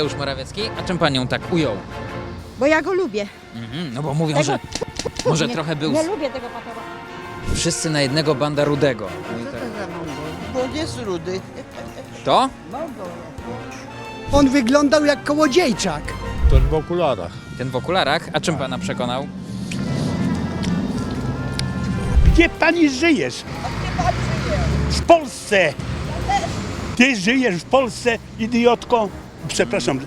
Mateusz Morawiecki, a czym pan ją tak ujął? Bo ja go lubię. Mhm, no bo mówią, Tego- że może nie, trochę był Nie lubię tego patowa. wszyscy na jednego banda rudego. No i tak. Bo jest rudy. To? On wyglądał jak kołodziejczak. Ten w okularach. Ten w okularach, a czym pana przekonał? Gdzie pani żyjesz? W Polsce. Ty żyjesz w Polsce, idiotko. Przepraszam.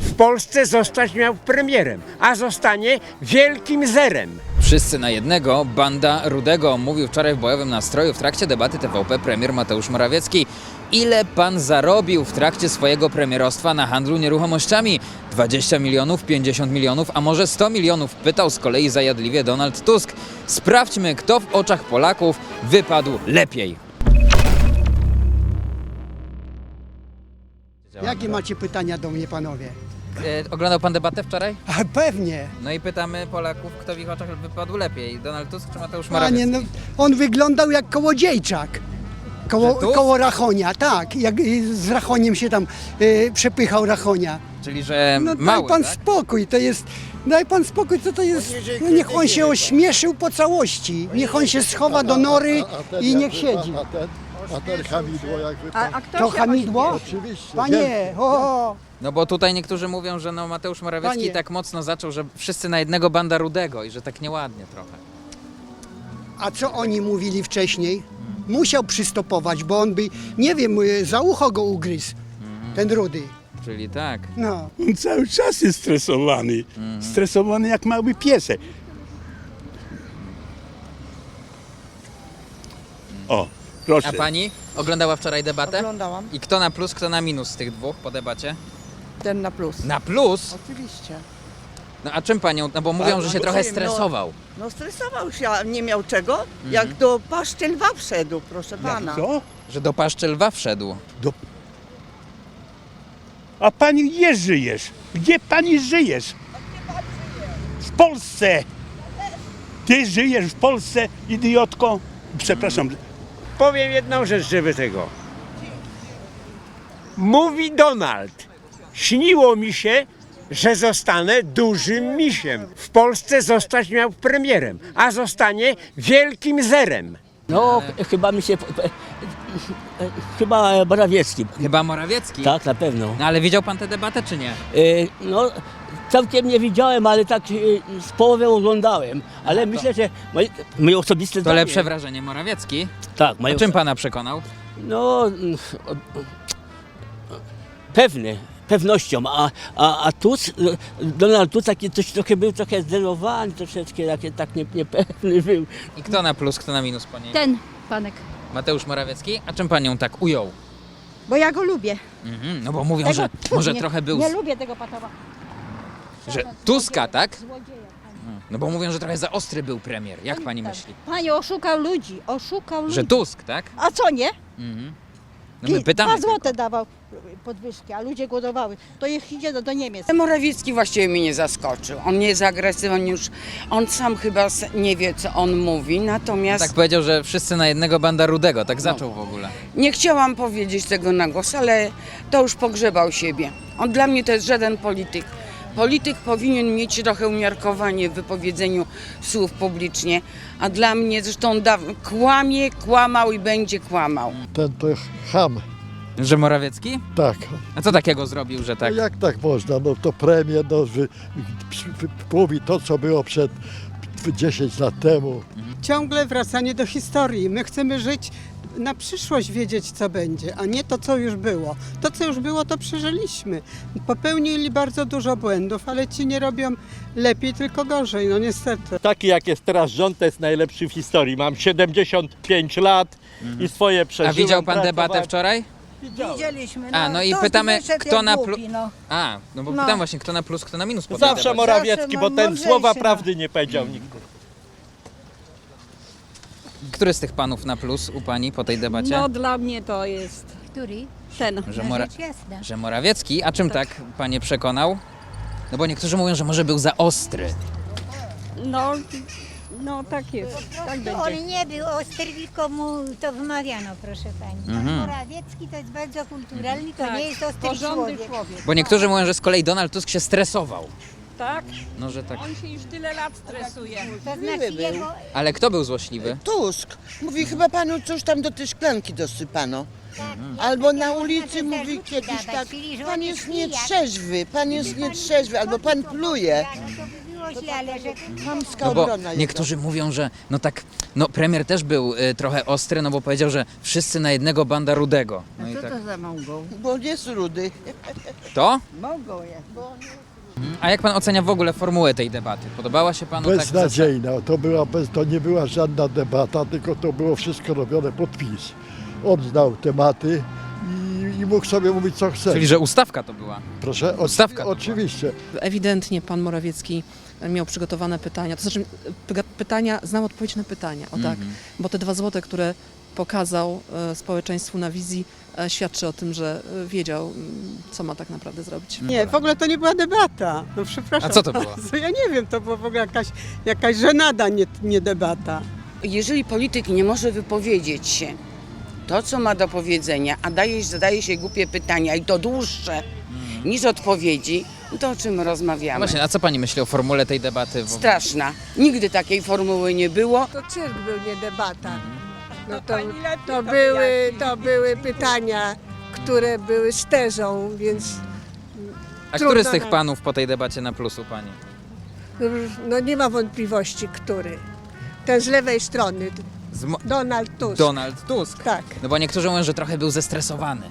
w Polsce zostać miał premierem, a zostanie wielkim zerem. Wszyscy na jednego, banda rudego, mówił wczoraj w bojowym nastroju w trakcie debaty TVP premier Mateusz Morawiecki. Ile pan zarobił w trakcie swojego premierostwa na handlu nieruchomościami? 20 milionów, 50 milionów, a może 100 milionów? Pytał z kolei zajadliwie Donald Tusk. Sprawdźmy, kto w oczach Polaków wypadł lepiej. Jakie macie pytania do mnie, panowie? E, oglądał pan debatę wczoraj? A pewnie. No i pytamy Polaków, kto w ich oczach wypadł lepiej, Donald Tusk czy Mateusz Morawiecki? Panie, no, on wyglądał jak kołodziejczak. Koło, Że tu? koło Rachonia, tak. Jak y, z Rachoniem się tam y, przepychał Rachonia. Czyli, że No mały, daj pan tak? spokój, to jest... Daj pan spokój, co to jest... No niech on się ośmieszył po całości. Niech on się schowa do nory i niech siedzi. A ten, a ten hamidło jak A, wypadł. a kto To się hamidło? Oczywiście. Panie, o, No bo tutaj niektórzy mówią, że no Mateusz Morawiecki Panie. tak mocno zaczął, że wszyscy na jednego banda rudego i że tak nieładnie trochę. a co oni mówili wcześniej? Musiał przystopować, bo on by, nie wiem, y, za ucho go ugryzł, ten rudy. Czyli tak. No. On cały czas jest stresowany. Stresowany jak mały piesek. O, proszę. A pani oglądała wczoraj debatę? Oglądałam. I kto na plus, kto na minus z tych dwóch po debacie? Ten na plus. Na plus? Oczywiście. No a czym panią, no bo mówią, A, że no się nie trochę wiem, no. stresował. No stresował się, a nie miał czego? Jak do paszczy lwa wszedł, proszę pana. Co? Że do paszczy lwa wszedł. A pani gdzie żyjesz? Gdzie pani żyjesz? W Polsce. Ty żyjesz w Polsce, idiotko. Przepraszam. Powiem jedną rzecz, żeby tego. Mówi Donald. Śniło mi się, że zostanę dużym misiem. W Polsce zostać miał premierem, a zostanie wielkim zerem. No, ch- chyba mi się. Chyba Morawiecki. Chyba Morawiecki. Tak, na pewno. No ale widział pan tę debatę czy nie? Y, No, całkiem nie widziałem, ale tak y, z połowę oglądałem. Ale myślę, że moje, moje osobiste To zdanie- lepsze wrażenie Morawiecki. Tak, A moje czym pana przekonał? No, mm, o- o- pewny, pewnością. A, a, a tu, Donald tu taki coś trochę był trochę zdenerwowany, troszeczkę taki, tak nie, niepewny był. I kto na plus, kto na minus po niej? Ten panek. Mateusz Morawiecki, a czym panią tak ujął? Bo ja go lubię. Mhm, no bo mówią, Tego, że może nie, trochę był Nie z... lubię tego patowa. Że Tuska, tak? Złodzieja. No bo mówią, że trochę za ostry był premier. Jak Pani tak. myśli? Pani oszukał ludzi, oszukał ludzi. Że Tusk, tak? A co nie? Mhm. No my pytamy Dwa złote tylko. dawał podwyżki, a ludzie głodowały. To niech idzie do, do Niemiec. Morawiecki właściwie mnie nie zaskoczył. On nie jest agresywny już. On sam chyba s- nie wie, co on mówi. Natomiast Tak powiedział, że wszyscy na jednego banda rudego. Tak zaczął w ogóle. nie chciałam powiedzieć tego na głos, ale to już pogrzebał siebie. On dla mnie to jest żaden polityk. Polityk powinien mieć trochę umiarkowanie w wypowiedzeniu słów publicznie, a dla mnie zresztą da, kłamie, kłamał i będzie kłamał. Ten to ham. Że Morawiecki? Tak. A co takiego zrobił, że tak? No jak tak można? No to premier no, wy, wy, mówi to, co było przed 10 lat temu. Ciągle wracanie do historii. My chcemy żyć na przyszłość, wiedzieć co będzie, a nie to, co już było. To, co już było, to przeżyliśmy. Popełnili bardzo dużo błędów, ale ci nie robią lepiej, tylko gorzej, no niestety. Taki jak jest teraz rząd, to jest najlepszy w historii. Mam 75 lat i swoje A przeżyłem. widział pan debatę pracowałem. wczoraj? Widzieliśmy. A, no i pytamy, kto na plus... A, no bo pytam właśnie, kto na plus, kto na minus Zawsze. Morawiecki, bo ten mądrzejszy, słowa no. prawdy nie powiedział nigdy. Który z tych panów na plus u pani po tej debacie? No dla mnie to jest Który? ten. Że, Mora... że Morawiecki? A czym tak panie przekonał? No bo niektórzy mówią, że może był za ostry. No No tak jest, tak będzie. On nie był ostry, tylko mu to wymawiano, proszę pani. Pan Mhm. Morawiecki to jest bardzo kulturalny, to Tak, nie jest ostry porządny człowiek. człowiek. Bo niektórzy mówią, że z kolei Donald Tusk się stresował. Tak? No, że tak. On się już tyle lat stresuje. To znaczy jego... Ale kto był złośliwy? Tusk. Mówi, chyba panu coś tam do tej szklanki dosypano. Albo na ulicy mówi kiedyś tak, pan jest jest nietrzeźwy, pan jest nietrzeźwy, albo pan pluje. No to by było źle, ale że... Chamska No bo obrona jego. niektórzy mówią, że no tak, no premier też był y, trochę ostry, no bo powiedział, że wszyscy na jednego banda rudego. No i tak. za mogą? Bo jest rudy. To? Mogą je. A jak pan ocenia w ogóle formułę tej debaty? Podobała się panu tak? Beznadziejna. To, była bez, to nie była żadna debata, tylko to było wszystko robione pod PiS. On znał tematy i, i mógł sobie mówić co chce. Czyli, że ustawka to była. Proszę, oczy- Ustawka to była. oczywiście. Ewidentnie pan Morawiecki miał przygotowane pytania, to znaczy pyga- pytania, znał odpowiedź na pytania, o tak, Mhm. bo te dwa złote, które pokazał e, społeczeństwu na wizji, świadczy o tym, że e, wiedział, mm, co ma tak naprawdę zrobić. Nie, w ogóle to nie była debata. No przepraszam. A co to było? Ja nie wiem, to była w ogóle jakaś, jakaś żenada, nie, nie debata. Jeżeli polityk nie może wypowiedzieć się, to co ma do powiedzenia, a daje, zadaje się głupie pytania i to dłuższe niż odpowiedzi, no to o czym rozmawiamy? Właśnie, a co pani myśli o formule tej debaty? Straszna. Nigdy takiej formuły nie było. To cyrk był, nie debata. No to, lepiej to, to były, to były pytania, które były z tezą, więc A który z tych nam. panów po tej debacie na plusu pani? no nie ma wątpliwości, który. Ten z lewej strony, Z mo- Donald Tusk. Donald Tusk. Tak. No bo niektórzy mówią, że trochę był zestresowany.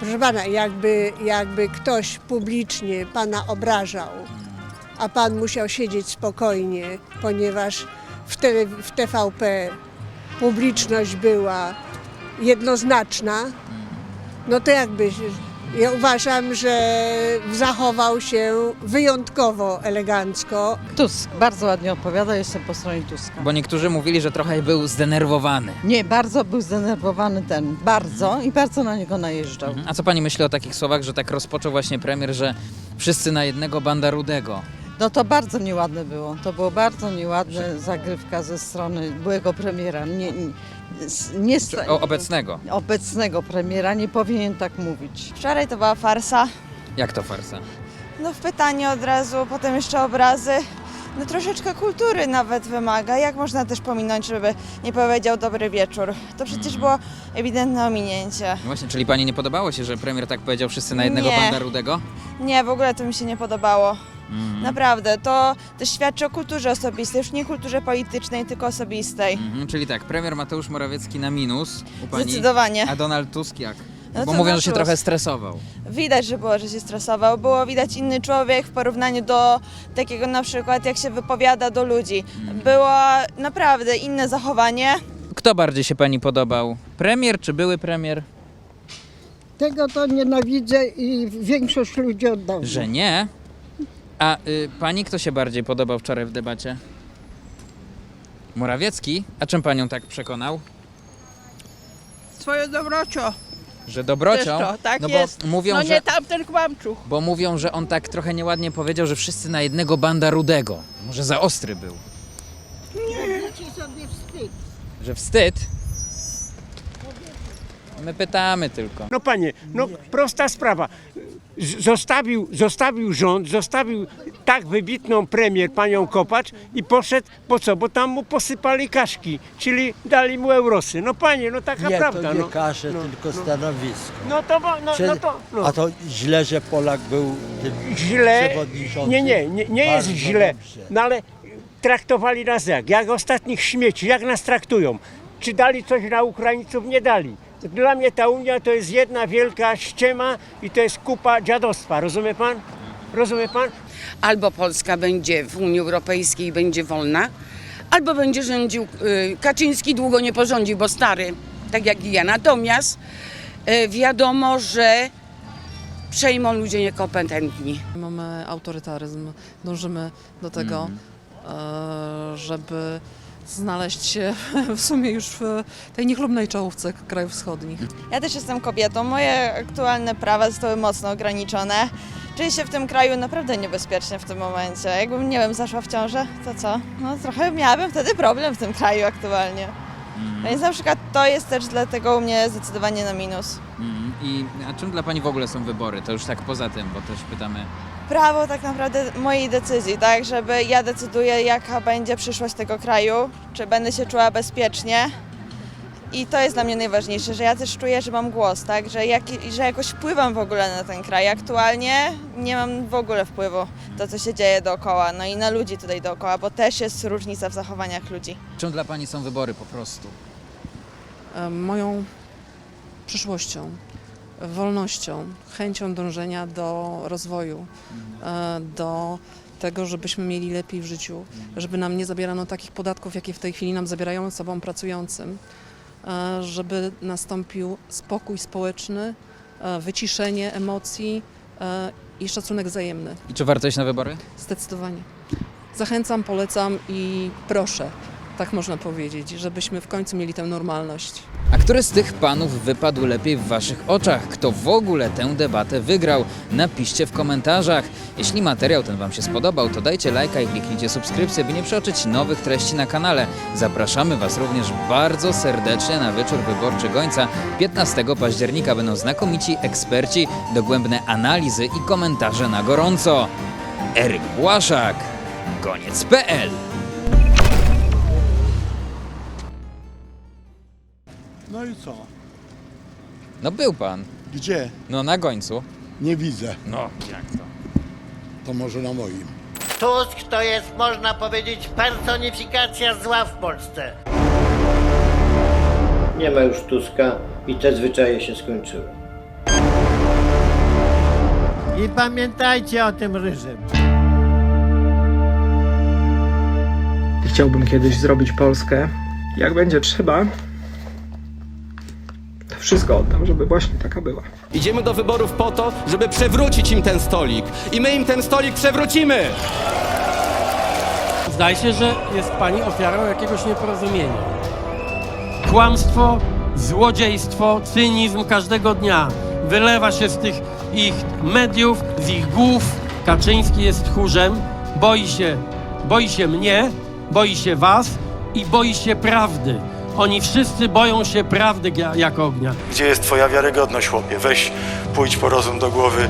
Proszę pana, jakby, jakby ktoś publicznie pana obrażał, a pan musiał siedzieć spokojnie, ponieważ w, tele, w TVP publiczność była jednoznaczna, no to jakby ja uważam, że zachował się wyjątkowo elegancko. Tusk bardzo ładnie odpowiada, jestem po stronie Tuska. Bo niektórzy mówili, że trochę był zdenerwowany. Nie, bardzo był zdenerwowany ten, bardzo i bardzo na niego najeżdżał. A co pani myśli o takich słowach, że tak rozpoczął właśnie premier, że wszyscy na jednego banda rudego? No to bardzo nieładne było, to było bardzo nieładne zagrywka ze strony byłego premiera. Nie, nie, nie, Czy o, obecnego. obecnego premiera nie powinien tak mówić. Wczoraj to była farsa. Jak to farsa? No w pytanie od razu, potem jeszcze obrazy. No troszeczkę kultury nawet wymaga. Jak można też pominąć, żeby nie powiedział dobry wieczór? To przecież było ewidentne ominięcie. No właśnie, czyli pani nie podobało się, że premier tak powiedział wszyscy na jednego Nie. banda rudego? Nie, w ogóle to mi się nie podobało. Mhm. Naprawdę, to też świadczy o kulturze osobistej, już nie kulturze politycznej, tylko osobistej. Mhm, czyli tak, premier Mateusz Morawiecki na minus u pani, Zdecydowanie. a Donald Tusk jak? No Bo to mówią, na że się plus. trochę stresował. Widać, że było, że się stresował. Było widać inny człowiek w porównaniu do takiego na przykład, jak się wypowiada do ludzi. Było naprawdę inne zachowanie. Kto bardziej się pani podobał? Premier czy były premier? Tego to nienawidzę i większość ludzi oddaje. Że nie. A y, pani kto się bardziej podobał wczoraj w debacie? Morawiecki? A czym panią tak przekonał? Swoją dobrocią. Że dobrocią? Też to, tak no jest. bo mówią, No że, nie tamten kłamczuch. bo mówią, że on tak trochę nieładnie powiedział, że wszyscy na jednego banda rudego. Może za ostry był. sobie wstyd. Że wstyd? My pytamy tylko. No panie, no prosta sprawa. Zostawił, zostawił rząd, zostawił tak wybitną premier panią Kopacz i poszedł po co? Bo tam mu posypali kaszki, czyli dali mu eurosy. No panie, no taka Nie, prawda. to nie no. kaszę, no, tylko no. stanowisko. No to, no, Czy- no to, no. A to źle, że Polak był tym źle. przewodniczącym? Nie, nie, nie, nie jest Bardzo źle. dobrze. No ale traktowali nas jak? Jak ostatnich śmieci, jak nas traktują? Czy dali coś dla Ukraińców? Nie dali. Dla mnie ta Unia to jest jedna wielka ściema i to jest kupa dziadostwa. Rozumie pan? Rozumie pan? Albo Polska będzie w Unii Europejskiej i będzie wolna, albo będzie rządził y, Kaczyński, długo nie porządzi, bo stary, tak jak i ja. Natomiast y, wiadomo, że przejmą ludzie niekompetentni. Mamy autorytaryzm, dążymy do tego, e, żeby znaleźć się w sumie już w tej niechlubnej czołówce krajów wschodnich. Ja też jestem kobietą. Moje aktualne prawa zostały mocno ograniczone. Czuję się w tym kraju naprawdę niebezpiecznie w tym momencie. Jakbym, nie wiem, zaszła w ciążę, to co? No trochę miałabym wtedy problem w tym kraju aktualnie. Więc na przykład to jest też dlatego u mnie zdecydowanie na minus. Mm, I a czym dla pani w ogóle są wybory? To już tak poza tym, bo też pytamy. Prawo tak naprawdę mojej decyzji, tak? Żeby ja decyduję, jaka będzie przyszłość tego kraju, czy będę się czuła bezpiecznie. I to jest dla mnie najważniejsze, że ja też czuję, że mam głos, tak? Że, jak, że jakoś wpływam w ogóle na ten kraj. Aktualnie nie mam w ogóle wpływu to, co się dzieje dookoła, no i na ludzi tutaj dookoła, bo też jest różnica w zachowaniach ludzi. Czym dla pani są wybory po prostu? E, Moją przyszłością, wolnością, chęcią dążenia do rozwoju, e, do tego, żebyśmy mieli lepiej w życiu, żeby nam nie zabierano takich podatków, jakie w tej chwili nam zabierają osobom pracującym, e, żeby nastąpił spokój społeczny, e, wyciszenie emocji i szacunek wzajemny. I czy warto iść na wybory? Zdecydowanie. Zachęcam, polecam i proszę, tak można powiedzieć, żebyśmy w końcu mieli tę normalność. Który z tych panów wypadł lepiej w waszych oczach? Kto w ogóle tę debatę wygrał? Napiszcie w komentarzach. Jeśli materiał ten wam się spodobał, to dajcie lajka i kliknijcie subskrypcję, by nie przeoczyć nowych treści na kanale. Zapraszamy was również bardzo serdecznie na wieczór wyborczy Gońca. 15 października będą znakomici eksperci, dogłębne analizy i komentarze na gorąco. Eryk Błaszak, koniec.pl No i co? No był pan. Gdzie? No na gońcu. Nie widzę. No, jak to? To może na moim. Tusk to jest, można powiedzieć, personifikacja zła w Polsce. Nie ma już Tuska i te zwyczaje się skończyły. I pamiętajcie o tym ryżym. Chciałbym kiedyś zrobić Polskę. Jak będzie trzeba, wszystko oddam, żeby właśnie taka była. Idziemy do wyborów po to, żeby przewrócić im ten stolik. I my im ten stolik przewrócimy! Zdaje się, że jest pani ofiarą jakiegoś nieporozumienia. Kłamstwo, złodziejstwo, cynizm każdego dnia wylewa się z tych ich mediów, z ich głów. Kaczyński jest tchórzem, boi się, boi się mnie, boi się was i boi się prawdy. Oni wszyscy boją się prawdy ja- jak ognia. Gdzie jest twoja wiarygodność, chłopie? Weź, pójdź po rozum do głowy.